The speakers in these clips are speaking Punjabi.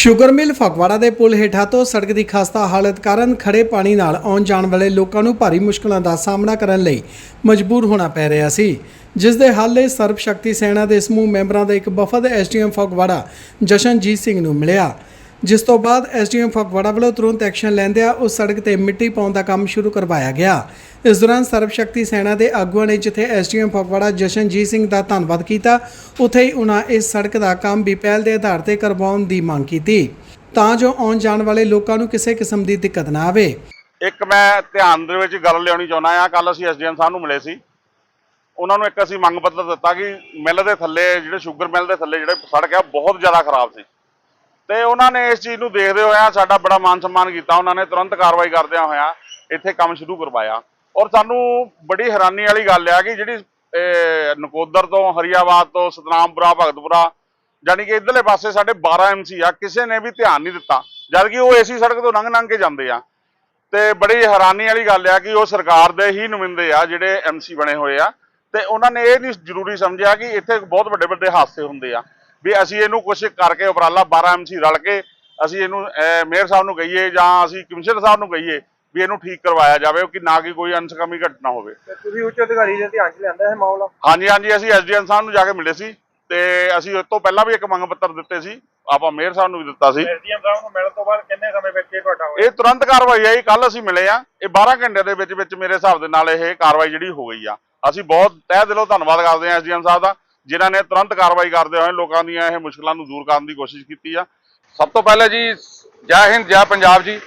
ਸ਼ੂਗਰ ਮਿਲ ਫਗਵਾੜਾ ਦੇ ਪੁਲ ਹੇਠਾਂ ਤੋਂ ਸੜਕ ਦੀ ਖਸਤਾ ਹਾਲਤ ਕਾਰਨ ਖੜੇ ਪਾਣੀ ਨਾਲ ਆਉਣ ਜਾਣ ਵਾਲੇ ਲੋਕਾਂ ਨੂੰ ਭਾਰੀ ਮੁਸ਼ਕਲਾਂ ਦਾ ਸਾਹਮਣਾ ਕਰਨ ਲਈ ਮਜਬੂਰ ਹੋਣਾ ਪੈ ਰਿਹਾ ਸੀ, ਜਿਸ ਦੇ ਹੱਲ ਲਈ ਸਰਬ ਸ਼ਕਤੀ ਸੈਨਾ ਦੇ ਸਮੂਹ ਮੈਂਬਰਾਂ ਦਾ ਇੱਕ ਵਫਦ ਐਸਡੀਐਮ ਫਗਵਾੜਾ ਜਸ਼ਨਜੀਤ ਸਿੰਘ ਨੂੰ ਮਿਲਿਆ। ਜਿਸ ਤੋਂ ਬਾਅਦ ਐਸਡੀਐਮ ਫਗਵਾੜਾ ਵੱਲੋਂ ਤੁਰੰਤ ਐਕਸ਼ਨ ਲੈਂਦਿਆਂ ਉਸ ਸੜਕ ਤੇ ਮਿੱਟੀ ਪਾਉਣ ਦਾ ਕੰਮ ਸ਼ੁਰੂ ਕਰਵਾਇਆ ਗਿਆ। ਇਸ ਦੌਰਾਨ ਸਰਬ ਸ਼ਕਤੀ ਸੈਨਾ ਦੇ ਆਗੂਆਂ ਨੇ ਜਿੱਥੇ ਐਸਡੀਐਮ ਫਗਵਾੜਾ ਜਸ਼ਨਜੀਤ ਸਿੰਘ ਦਾ ਧੰਨਵਾਦ ਕੀਤਾ, ਉੱਥੇ ਹੀ ਉਹਨਾਂ ਇਸ ਸੜਕ ਦਾ ਕੰਮ ਵੀ ਪਹਿਲ ਦੇ ਆਧਾਰ ਤੇ ਕਰਵਾਉਣ ਦੀ ਮੰਗ ਕੀਤੀ। ਤਾਂ ਜੋ ਆਉਣ ਜਾਣ ਵਾਲੇ ਲੋਕਾਂ ਨੂੰ ਕਿਸੇ ਕਿਸਮ ਦੀ ਦਿੱਕਤ ਨਾ ਆਵੇ। ਇੱਕ ਮੈਂ ਧਿਆਨ ਦੇ ਵਿੱਚ ਗੱਲ ਲਿਆਉਣੀ ਚਾਹੁੰਦਾ ਆ ਕੱਲ ਅਸੀਂ ਐਸਡੀਐਮ ਸਾਹਿਬ ਨੂੰ ਮਿਲੇ ਸੀ। ਉਹਨਾਂ ਨੂੰ ਇੱਕ ਅਸੀਂ ਮੰਗ ਪੱਤਰ ਦਿੱਤਾ ਕਿ ਮਿੱਲ ਦੇ ਥੱਲੇ ਜਿਹੜੇ ਸ਼ੂਗਰ ਮਿੱਲ ਦੇ ਥੱਲੇ ਜਿਹੜੇ ਸੜਕ ਆ ਬਹੁਤ ਜ਼ਿਆਦਾ ਖਰਾਬ ਸੀ। ਤੇ ਉਹਨਾਂ ਨੇ ਇਸ ਚੀਜ਼ ਨੂੰ ਦੇਖਦੇ ਹੋਇਆ ਸਾਡਾ ਬੜਾ ਮਾਨ ਸਨਮਾਨ ਕੀਤਾ। ਉਹਨਾਂ ਨੇ ਤੁਰੰਤ ਕਾਰਵਾਈ ਕਰਦਿਆਂ ਹੋਇਆ ਇੱਥੇ ਕੰਮ ਸ਼ੁਰੂ ਕਰਵਾਇਆ। ਔਰ ਸਾਨੂੰ ਬੜੀ ਹੈਰਾਨੀ ਵਾਲੀ ਗੱਲ ਆ ਕਿ ਜਿਹੜੀ ਨਕੋਦਰ ਤੋਂ, ਹਰੀਆਬਾਦ ਤੋਂ, ਸਤਨਾਮਪੁਰਾ, ਭਗਤਪੁਰਾ ਜਾਨੀ ਕਿ ਇਧਰਲੇ ਪਾਸੇ ਸਾਡੇ 12 ਐਮਸੀ ਆ, ਕਿਸੇ ਨੇ ਵੀ ਧਿਆਨ ਨਹੀਂ ਦਿੱਤਾ। ਜਦ ਕਿ ਉਹ ਏਸੀ ਸੜਕ ਤੋਂ ਲੰਘ ਲੰਘ ਕੇ ਜਾਂਦੇ ਆ। ਤੇ ਬੜੀ ਹੈਰਾਨੀ ਵਾਲੀ ਗੱਲ ਆ ਕਿ ਉਹ ਸਰਕਾਰ ਦੇ ਹੀ ਨੁਮਾਇੰਦੇ ਆ ਜਿਹੜੇ ਐਮਸੀ ਬਣੇ ਹੋਏ ਆ। ਤੇ ਉਹਨਾਂ ਨੇ ਇਹ ਨਹੀਂ ਜ਼ਰੂਰੀ ਸਮਝਿਆ ਕਿ ਇੱਥੇ ਬਹੁਤ ਵੱਡੇ ਵੱਡੇ ਹਾਦਸੇ ਹੁੰਦੇ ਆ। ਵੀ ਅਸੀਂ ਇਹਨੂੰ ਕੁਛ ਕਰਕੇ ਉਪਰਾਲਾ 12 ਐਮਸੀ ਰਲ ਕੇ ਅਸੀਂ ਇਹਨੂੰ ਮੇਅਰ ਸਾਹਿਬ ਨੂੰ ਕਹੀਏ ਜਾਂ ਅਸੀਂ ਕਮਿਸ਼ਨਰ ਸਾਹਿਬ ਨੂੰ ਕਹੀਏ ਵੀ ਇਹਨੂੰ ਠੀਕ ਕਰਵਾਇਆ ਜਾਵੇ ਕਿ ਨਾ ਕਿ ਕੋਈ ਅਨਸਕਮੀ ਘਟਨਾ ਹੋਵੇ। ਤੁਸੀਂ ਉੱਚ ਅਧਿਕਾਰੀ ਦੇ ਧਿਆਨ 'ਚ ਲਿਆਂਦਾ ਇਹ ਮਾਮਲਾ? ਹਾਂਜੀ ਹਾਂਜੀ ਅਸੀਂ ਐਸਡੀਐਮ ਸਾਹਿਬ ਨੂੰ ਜਾ ਕੇ ਮਿਲੇ ਸੀ ਤੇ ਅਸੀਂ ਉਸ ਤੋਂ ਪਹਿਲਾਂ ਵੀ ਇੱਕ ਮੰਗ ਪੱਤਰ ਦਿੱਤੇ ਸੀ ਆਪਾਂ ਮੇਅਰ ਸਾਹਿਬ ਨੂੰ ਵੀ ਦਿੱਤਾ ਸੀ। ਐਸਡੀਐਮ ਸਾਹਿਬ ਨੂੰ ਮਿਲਣ ਤੋਂ ਬਾਅਦ ਕਿੰਨੇ ਸਮੇਂ ਵਿੱਚ ਇਹ ਤੁਹਾਡਾ ਹੋਇਆ? ਇਹ ਤੁਰੰਤ ਕਾਰਵਾਈ ਆਈ ਕੱਲ ਅਸੀਂ ਮਿਲੇ ਆ ਇਹ 12 ਘੰਟੇ ਦੇ ਵਿੱਚ ਵਿੱਚ ਮੇਰੇ ਹਿਸਾਬ ਦੇ ਨਾਲ ਇਹ ਕਾਰਵਾਈ ਜਿਹੜੀ ਹੋ ਗਈ ਆ। ਅਸੀਂ ਬਹੁਤ ਤਹਿ ਦਿਲੋਂ ਧੰਨਵਾਦ ਕਰਦੇ ਹਾਂ ਐਸਡੀਐਮ ਸਾਹਿਬ ਦਾ। ਜਿਨ੍ਹਾਂ ਨੇ ਤੁਰੰਤ ਕਾਰਵਾਈ ਕਰਦੇ ਹੋਏ ਲੋਕਾਂ ਦੀਆਂ ਇਹ ਮੁਸ਼ਕਲਾਂ ਨੂੰ ਦੂਰ ਕਰਨ ਦੀ ਕੋਸ਼ਿਸ਼ ਕੀਤੀ ਆ। ਸਭ ਤੋਂ ਪਹਿਲਾਂ ਜੀ, ਜੈ ਹਿੰਦ, ਜੈ ਪੰਜਾਬ ਜੀ।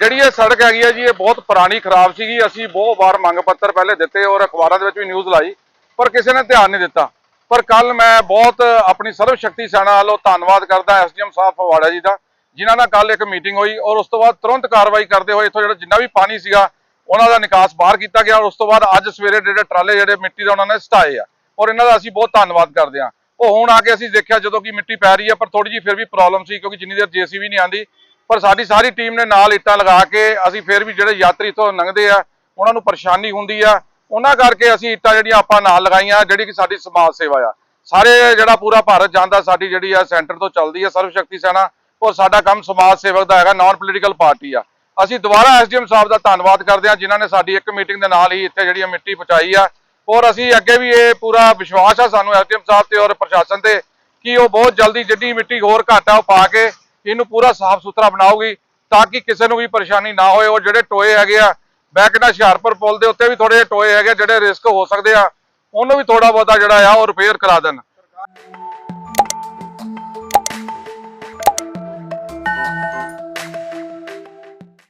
ਜਿਹੜੀ ਇਹ ਸੜਕ ਹੈਗੀ ਹੈ ਜੀ, ਇਹ ਬਹੁਤ ਪੁਰਾਣੀ, ਖਰਾਬ ਸੀਗੀ। ਅਸੀਂ ਬਹੁਤ ਵਾਰ ਮੰਗ ਪੱਤਰ ਪਹਿਲੇ ਦਿੱਤੇ ਔਰ ਅਖਬਾਰਾਂ ਦੇ ਵਿੱਚ ਵੀ ਨਿਊਜ਼ ਲਾਈ, ਪਰ ਕਿਸੇ ਨੇ ਧਿਆਨ ਨਹੀਂ ਦਿੱਤਾ। ਪਰ ਕੱਲ ਮੈਂ ਬਹੁਤ ਆਪਣੀ ਸਰਵ ਸ਼ਕਤੀ ਸੈਨਾ ਵੱਲੋਂ ਧੰਨਵਾਦ ਕਰਦਾ ਐਸਡੀਐਮ ਸਾਹਿਬ ਫਗਵਾੜਾ ਜੀ ਦਾ, ਜਿਨ੍ਹਾਂ ਨਾਲ ਕੱਲ ਇੱਕ ਮੀਟਿੰਗ ਹੋਈ ਔਰ ਉਸ ਤੋਂ ਬਾਅਦ ਤੁਰੰਤ ਕਾਰਵਾਈ ਕਰਦੇ ਹੋਏ ਇੱਥੋਂ ਜਿਹੜਾ ਜਿੰਨਾ ਵੀ ਪਾਣੀ ਸੀਗਾ, ਉਹਨਾਂ ਦਾ ਨਿਕਾਸ ਬਾਹਰ ਕੀਤਾ ਗਿਆ ਔਰ ਉਸ ਤੋਂ ਬਾਅਦ ਅੱਜ ਸਵੇਰੇ ਜਿਹੜੇ ਟਰਾਲੇ ਜਿਹੜੇ ਮਿੱਟੀ ਦਾ ਉਹਨਾਂ ਨੇ ਸਟਾਏ ਆ। ਔਰ ਇਹਨਾਂ ਦਾ ਅਸੀਂ ਬਹੁਤ ਧੰਨਵਾਦ ਕਰਦੇ ਹਾਂ। ਉਹ ਹੁਣ ਆ ਕੇ ਅਸੀਂ ਦੇਖਿਆ ਜਦੋਂ ਕਿ ਮਿੱਟੀ ਪੈ ਰਹੀ ਹੈ, ਪਰ ਥੋੜੀ ਜਿਹੀ ਫਿਰ ਵੀ ਪ੍ਰੋਬਲਮ ਸੀ, ਕਿਉਂਕਿ ਜਿੰਨੀ ਦੇਰ ਜੀਸੀਬੀ ਨਹੀਂ ਆਂਦੀ ਪਰ ਸਾਡੀ ਸਾਰੀ ਟੀਮ ਨੇ ਨਾਲ ਇੱਟਾਂ ਲਗਾ ਕੇ ਅਸੀਂ ਫਿਰ ਵੀ ਜਿਹੜੇ ਯਾਤਰੀ ਤੋਂ ਲੰਘਦੇ ਆ, ਉਹਨਾਂ ਨੂੰ ਪਰੇਸ਼ਾਨੀ ਹੁੰਦੀ ਆ। ਉਹਨਾਂ ਕਰਕੇ ਅਸੀਂ ਇੱਟਾਂ ਜਿਹੜੀਆਂ ਆਪਾਂ ਨਾਲ ਲਗਾਈਆਂ, ਜਿਹੜੀ ਕਿ ਸਾਡੀ ਸਮਾਜ ਸੇਵਾ ਆ। ਸਾਰੇ ਜਿਹੜਾ ਪੂਰਾ ਭਾਰਤ ਜਾਂਦਾ, ਸਾਡੀ ਜਿਹੜੀ ਆ ਸੈਂਟਰ ਤੋਂ ਚੱਲਦੀ ਆ ਸਰਵ ਸ਼ਕਤੀ ਸੈਨਾ ਔਰ ਸਾਡਾ ਕੰਮ ਸਮਾਜ ਸੇਵਕ ਦਾ ਹੈਗਾ ਨਾਨ ਪੋਲੀਟੀਕਲ ਪਾਰਟੀ ਆ। ਅਸੀਂ ਦੁਬਾਰਾ ਐਸਡੀਐਮ ਸਾਹਿਬ ਦਾ ਧੰਨਵਾਦ ਕਰਦੇ ਹਾਂ, ਜਿਨ੍ਹਾਂ ਨੇ ਸਾਡੀ ਇੱਕ ਮੀਟਿੰਗ ਦੇ ਨਾਲ ਹੀ ਇੱਥੇ ਜਿਹੜੀ ਆ ਮਿੱਟੀ ਪਹੁੰਚਾਈ ਆ। ਔਰ ਅਸੀਂ ਅੱਗੇ ਵੀ ਇਹ ਪੂਰਾ ਵਿਸ਼ਵਾਸ ਆ ਸਾਨੂੰ ਐਸਡੀਐਮ ਸਾਹਿਬ ਤੇ ਔਰ ਪ੍ਰਸ਼ਾਸਨ ਤੇ ਕਿ ਉਹ ਬਹੁਤ ਜਲਦੀ ਜਿੱਡੀ ਮਿੱਟੀ ਹੋਰ ਘੱਟ ਆ ਉਹ ਪਾ ਕੇ ਇਹਨੂੰ ਪੂਰਾ ਸਾਫ਼ ਸੁਥਰਾ ਬਣਾਉਗੀ ਤਾਂ ਕਿ ਕਿਸੇ ਨੂੰ ਵੀ ਪਰੇਸ਼ਾਨੀ ਨਾ ਹੋਏ। ਔਰ ਜਿਹੜੇ ਟੋਏ ਹੈਗੇ ਆ ਬੈਕਨਾ ਹੁਸ਼ਿਆਰਪੁਰ ਪੁਲ ਦੇ ਉੱਤੇ ਵੀ ਥੋੜੇ ਜਿਹੇ ਟੋਏ ਹੈਗੇ ਆ, ਜਿਹੜੇ ਰਿਸਕ ਹੋ ਸਕਦੇ ਆ ਉਹਨੂੰ ਵੀ ਥੋੜਾ ਬਹੁਤਾ ਜਿਹੜਾ ਆ ਉਹ ਰਿਪੇਅਰ ਕਰਾ ਦੇਣ।